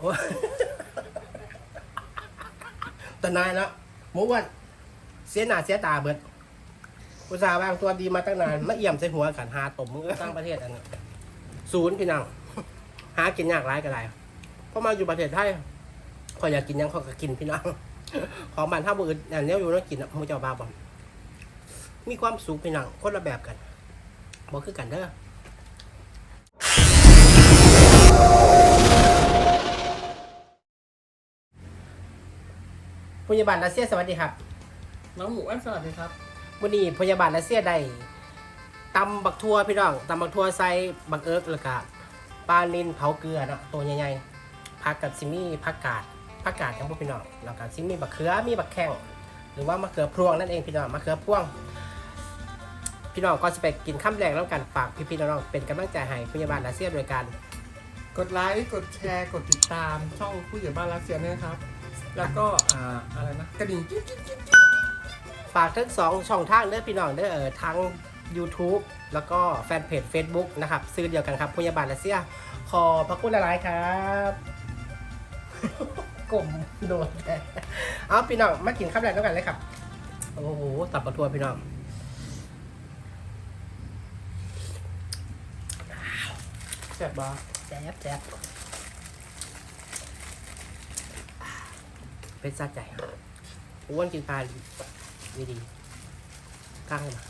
โอ้ยตนายแล้วหมูอ้วันเสียหน้าเสียตาเบิดอุตส่าห์วางตัวดีมาตั้งนานมาเอี่ยมใส่หัวกันหาตบมือตั้งประเทศอันนี้ศูนย์พี่น้องหากินยากร้ายก็ได้เพราะมาอยู่ประเทศไทยขอยอยากกินยังขาก็กินพี่น้องของบ้านท่าบุญอันนี้อยู่แล้วกินมูเจ้าบาบอมมีความสุขพี่น้องคนละแบบกันบอกคือกันเด้อ พยาบาลรัสเซียสวัสดีครับ น้องหมูอันสวัสดีครับวันนี้พยาบาลรัสเซียได้ตำบักทัวพี่น้องตำบักทัวใส่บักเอิร์กแล้วก็ปลานินเผาเกลือเนาะตัวใหญ่ๆผักกับซิมี่ผักกาดผักกาดทั้งพวกพี่น้องแล้วก็ซิมี่บักเขือมีบักแข้งหรือว่ามะเขือพวงนั่นเองพี่น้องมะเขือพวง พี่น้องก็จะไปกินข้ามแรงแล้วกันฝากพี่ๆน้องๆเป็นกำลังใจให้พยาบาลรัสเซียโดยการกดไลค์กดแชร์กดติดตามช่องผู้ใหญ่บ้านรักเซียด้วยนะครับ แล้วก็อ่าอะไรนะกระดิ่งกิ๊กกิ๊กกิ๊กฝากทั้งสองช่องทางเด้อพี่น้องเด้อเออทั้ง YouTube แล้วก็แฟนเพจ Facebook นะครับ ซื้อเดียวกันครับพยาบาลรัสเซีย ขอพระคุณหลายๆครับ กลมโดนแท้เอาพี่น้องมากินข้าวแรกด้วยกันเลยครับ โอ้โหตับปลาทัวพี่น้องแซ่บบ้าแซ่บแซ่บ เป็นซาใจอ้วนกินปลาดีดีๆกล้างมา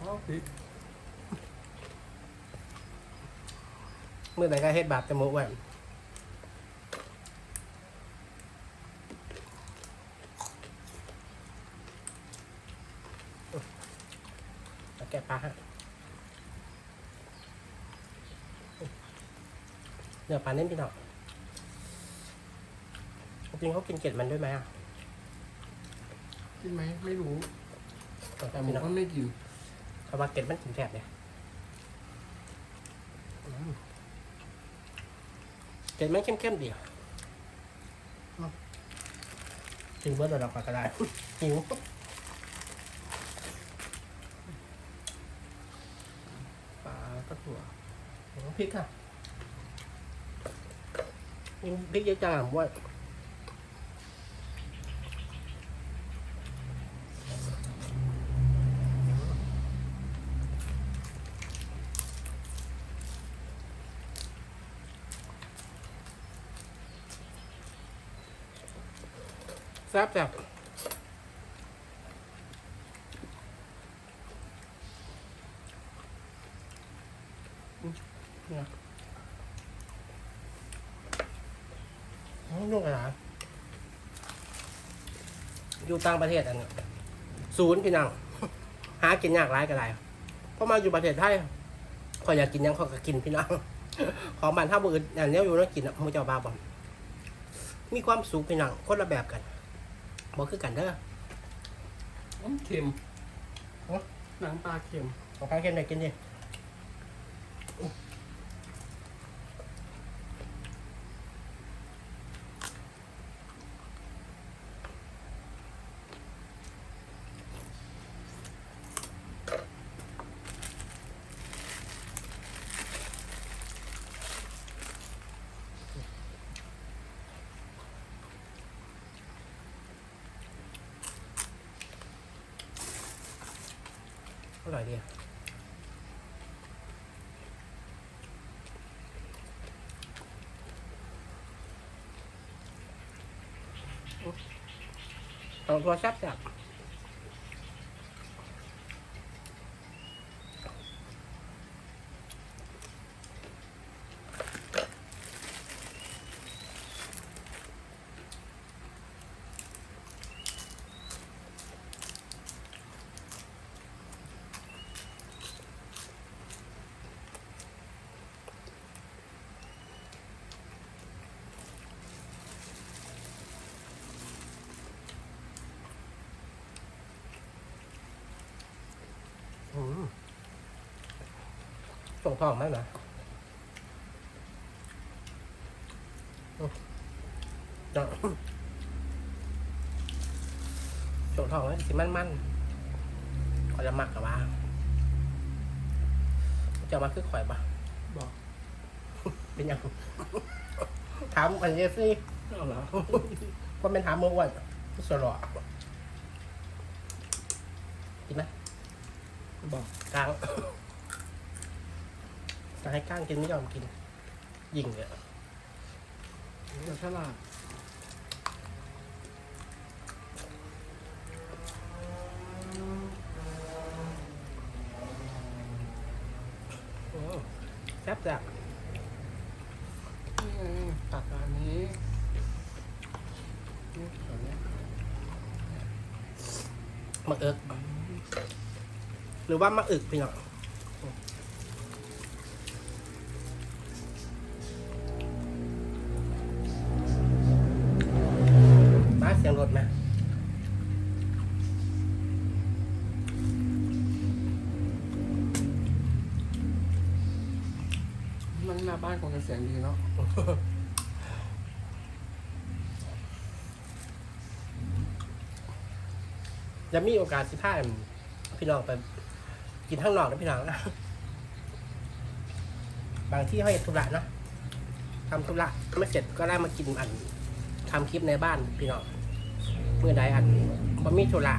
อ๋อพริกเมื่อไหร่ก็เฮ็ดบาปจมูกไว้เอาแกะปลาฮะ เนื้อปลาเน้นพี่น้องจริงเขากินเกล็ดมันด้วยไหมอะกินไหมไม่รู้ แต่แต่หมูพี่น้องก็ไม่กินเพราะว่าเกล็ดมันกินแสบเนี่ยอืมเกล็ดมันเข้มๆดีอะอืมกินเบิร์ดเราก็ได้หิวปลาก็ถั่วโอ้พริกค่ะยิง พริกเยอะจังอะผมว่าแซ่บแซ่บอืมเนี่ยอืมนุ่งกระดาษ อยู่ต่างประเทศอันนี้ศูนย์พี่น้องหากินยากร้ายก็ได้เพราะมาอยู่ประเทศไทยขอยอยากกินหยังเขาก็กินพี่น้องของบ้านท่าบุญอันนี้อยู่แล้วกินมูเจ้าบาบอมมีความสุขพี่น้องคนละแบบกันบอกคือกันเด้อน้ำเค็มฮะหนังปลาเค็มของข้างเค็มได้กินดิ ร่อยดีเอาตัวแซ่บ ส่งทองไหมนะอืมจ้ะโจทองแล้วสิมันมันๆข่อยละมักกับว่าจะมาคือข่อยปะบอกเป็นยังถามอันนี้สิเอาเหรอว่าเป็นถามเมื่อวันสลอกินไหม บอกกลางจะให้ก้างกินไม่ยอมกิน ยิงเลยเดี๋ยวฉลาดอืมแซ่บจ้ะนี่ไงตัดอันนี้นี่ตัวเนี้ยมะเอิก หรือว่ามะอึกพี่น้องมาเสียงรถไหมมันหน้าบ้านคงจะเสียงดีเนาะจะมีโอกาสสิพาพี่น้องไป กินข้างนอกนะพี่น้องนะบางที่เขาเห็นธุระนะทำธุระไม่เสร็จก็ได้มากินอันทำคลิปในบ้านพี่น้องเมื่อใดอันบ่มีธุระ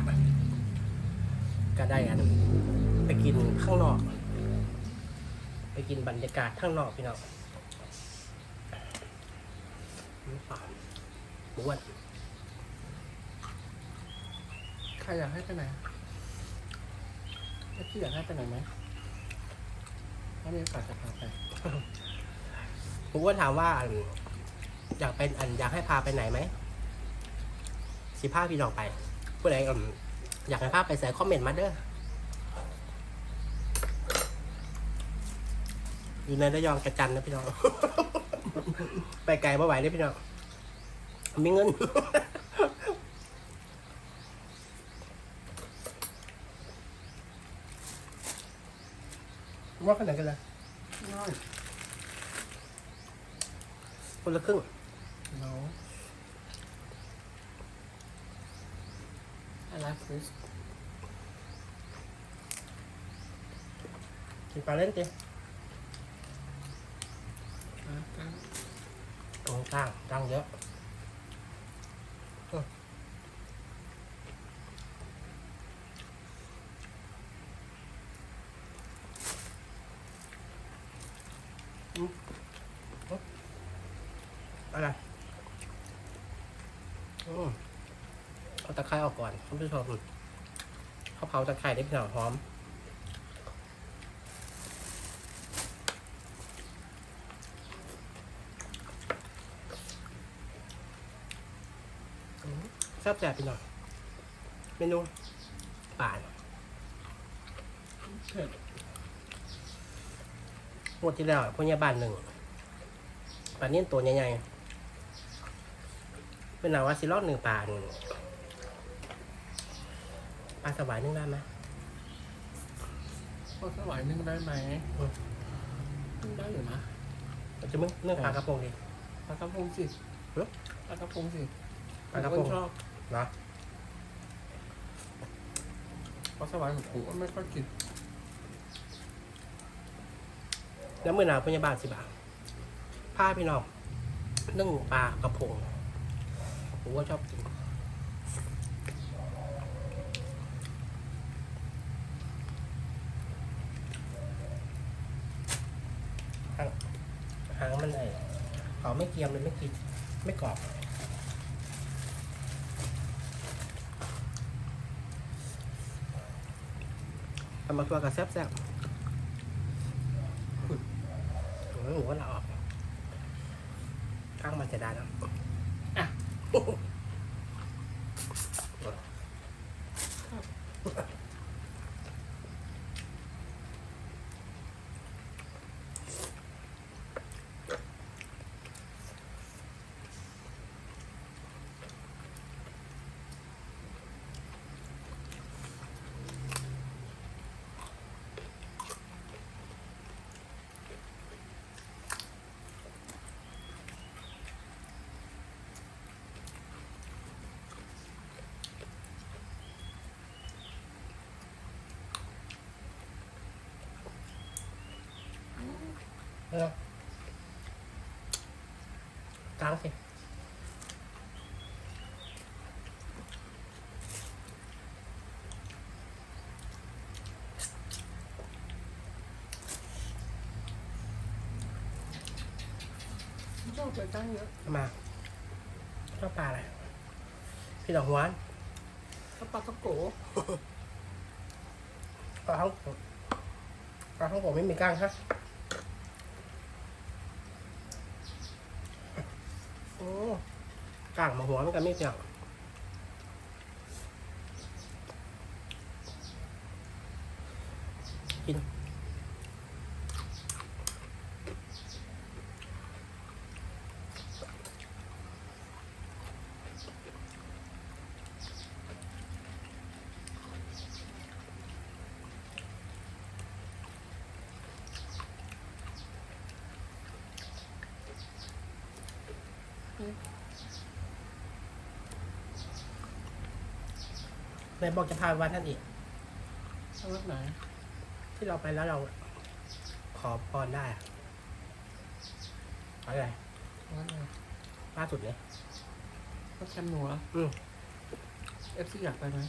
ก็ได้อัน ไปกินข้างนอก ไปกินบรรยากาศข้างนอกพี่น้องป่านบ้วนใครอยากให้ไปไหน ถ้าพี่อยากให้ไปไหนไหมถ้ามีโอกาสจะพาไป ผมก็ถามว่าอันอยากเป็นอันอยากให้พาไปไหนไหมสิพาพี่น้องไปผู้ใดอืมอยากให้พาไปใส่คอมเมนต์มาเด้ออยู่ในระยองกระจันนะพี่น้อง ไปไกลไม่ไหวเลยพี่น้องมีเงิน ว่าขนาดกันเลยน้อยคนละครึ่ง no I like fish กินปลาเล่นจินะกันตรงกลางกลางเยอะอืมอืมอืมอะไรอืมเอาตะไค ร้ออกก่อนคุณผู้ชมเขาเผาตะไคร้ได้พี่หน่อยหอมแซ่บแซ่บพี่หน่อยเมนูป่านเผ็ดที่แล้วพญาบาลหนึ่งป่านนี้ตัวใหญ่ๆเป็นหนาว่าซิลอดหนึ่งป่าน ปลาสวายนึ่งได้ไหมพอสวายนึ่งได้ไหมนึ่งได้อยู่นะเราจะมึงเรื่องปลากระพงดิปลากระพงสิเอ๊ะปลากระพงสิปลากระพงผมชอบเนาะปลาสวายของผมก็ไม่ค่อยกินแล้วมื่อหนาวพญาบาลสิบาทผ้าพี่น้องนึ่งปลากระพงผมก็ชอบกินางหางมันไอ้เขาไม่เกียมเลยไม่กินไม่กรอบทำมาตัวกับแซ่บแซ่บหมูก็ละออกข้างมันจะได้แล้วอะ แล้กางสิชอบเปิดตั้งเยอะมาชอบปลาอะไร พี่ดอกหวานชอบปลาท้องโกปลาท้องปลาท้องโกไม่มีก้างครับางมาหัวมันกันไม่เปรี้ยวกิน ไหนบอกจะพาไปวัดนั่นอีกชอบไหน ที่เราไปแล้วเรา ขอพรได้อะอะไรวัดไหนล่าสุดเนี่ยวัดแคมป์หนัวอืม เอฟซีอยากไปไหม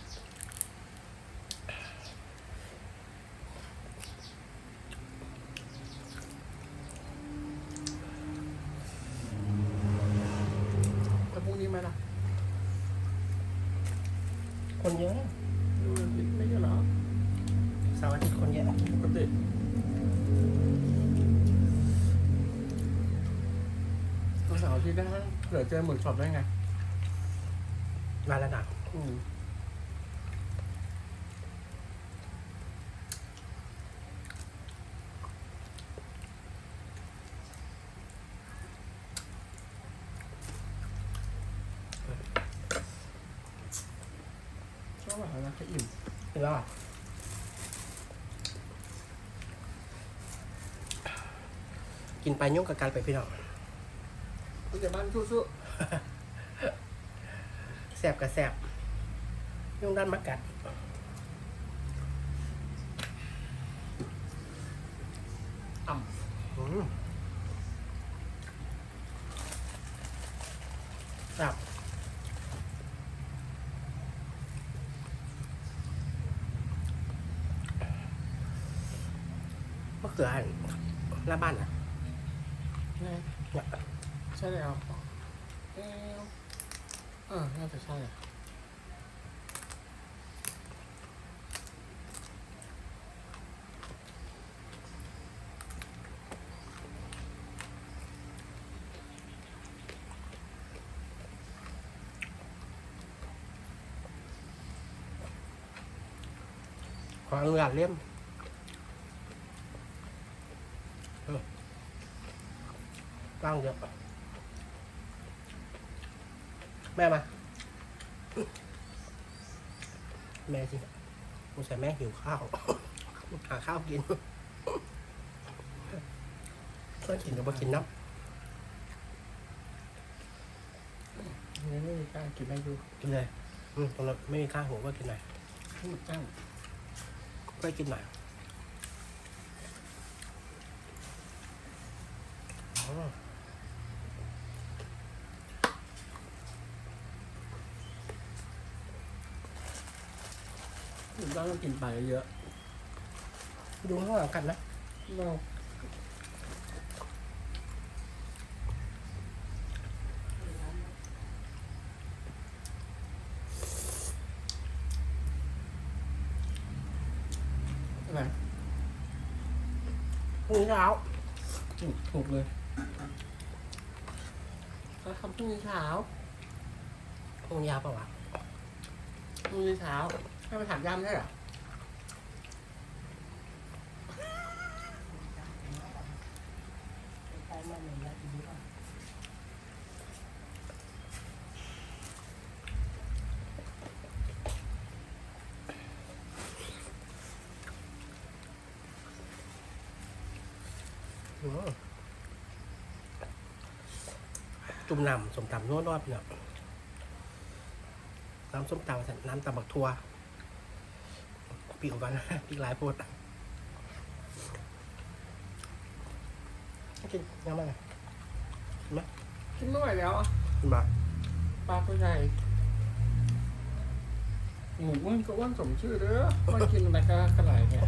แล้วพรุ่งนี้ไหมล่ะ คนเยอะ ดูไม่เยอะเหรอ เสาร์อาทิตย์คนเยอะ ปกติ วันเสาร์อาที่ได้เผื่อเจอหมึกช็อปได้ไงมาแล้วนะอืมชอบอะไรนะแค่อิ่ม ถึงรอด กินไปยุ่งกับการไปพี่น้องผู้ใหญ่บ้านสู้แสบกับแสบยุ่งด้านมักกัดอ่ำอืมครับมะเขือหั่นหน้าบ้านอะ ๆไงเนี่ยใช่แล้วเอวเออน่าจะใช่อะขออนุญาตเล่มเออ ตั้งเยอะแม่มา แม่สิกูใส่แม่หิวข้าวหาข้าวกินก็กินกับกินน้นี่ไม่มีการกินได้ดูำกินเลยอืมตรงนั้นไม่มีข้าวหัวก็กินหน่อยให้มันตั้งก็กินหน่อยอ๋อ หรือว่าต้องกินไปเยอะดูข้างหลังกันนะเราอะไรพรุ่งนี้เช้าอืมถูกเลยถ้าคำพรุ่งนี้เช้าพรุ่งนี้ยาวปะวะพรุ่งนี้เช้า ให้ไปถามย่ำได้เหรออืมจุ่มน้ำสมตำนวดรอบเนี่ยน้ำส้มตำน้ำตำบักทั่ว ปีกออกกันปีกหลายโพดกินยังไงกิกินไม่ไหวแล้วอะขึ้นมาปลาตัวใหญ่หมูอ้วนก็อ้วนสมชื่อเด้อว่ากินอะไรก็กระไหลเนี่ย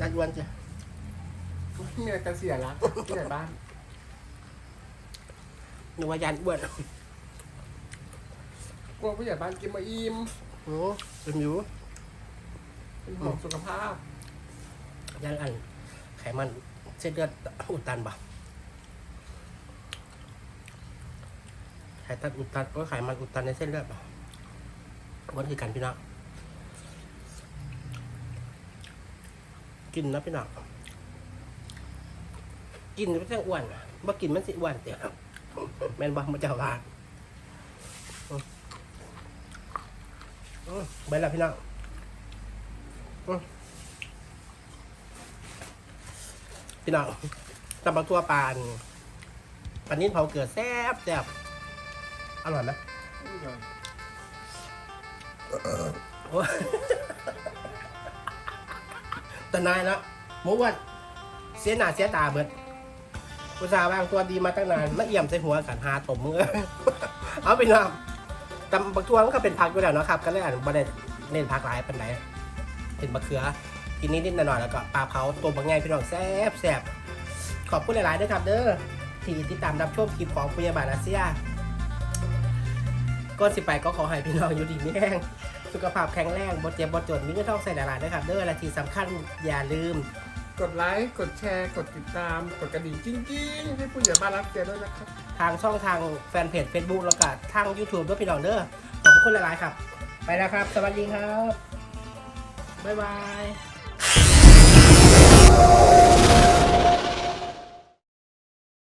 จัดวันจ้ะไม่มีอะไรจะเสียละที่ไหนบ้านนึกว่ายันอ้วนกลัวผู้ใหญ่บ้านกินมาอิ่มโอ้เป็นอยู่ เป็นห่วงสุขภาพยันอัน ไขมันเส้นเลือดอุดตันปะไขมันอุดตันก็ไขมันอุดตันในเส้นเลือดปะวันคือกันพี่น้องกินนะพี่น้องกินไม่ใช่อ้วนบ่กินมันสิอ้วนเดี๋ยวแม่นบ่มันจะว่าอืมอืมเบิดแล้วพี่น้อง พี่น้องตำบักตัวปลานปลานิ่นเผาเกลือแซ่บแซ่บอร่อยไหมโอ้ยแต่นายเนะมูอ้วันเสียหน้าเสียตาเบิดอุตส่าวางตัวดีมาตั้งนานมาเอี่ยมใส่หัวกันหาตบมือเอาไปน้ำตำบักทั่วมันก็เป็นผักอยู่แล้วเนาะครับ ก็เลยอ่านบ่ได้เน้นผักหลายปานไหน เป็นมะเขือกินนิดๆหน่อยๆแล้วก็ปลาเผาตัวบางไงพี่น้องแซ่บแซ่บขอบคุณหลายๆด้วยครับเด้อที่ติดตามรับชมคลิปของพยาบาลอาเซียก่อนสิไปก็ขอให้พี่น้องอยู่ดีมีแรงสุขภาพแข็งแรงบดเจ็บบดจนมีเงินทองใส่หลายๆนะครับเด้อและที่สำคัญอย่าลืม กดไลค์กดแชร์กดติดตาม กดกระดิ่งจริงๆ ให้ผู้ใหญ่บ้านรักเสียด้วยนะครับ ทางช่องทางแฟนเพจ Facebook แล้วก็ทาง YouTube ด้วยพี่น้องเด้อขอบคุณหลายๆครับ ไปแล้วครับ สวัสดีครับ บ๊ายบาย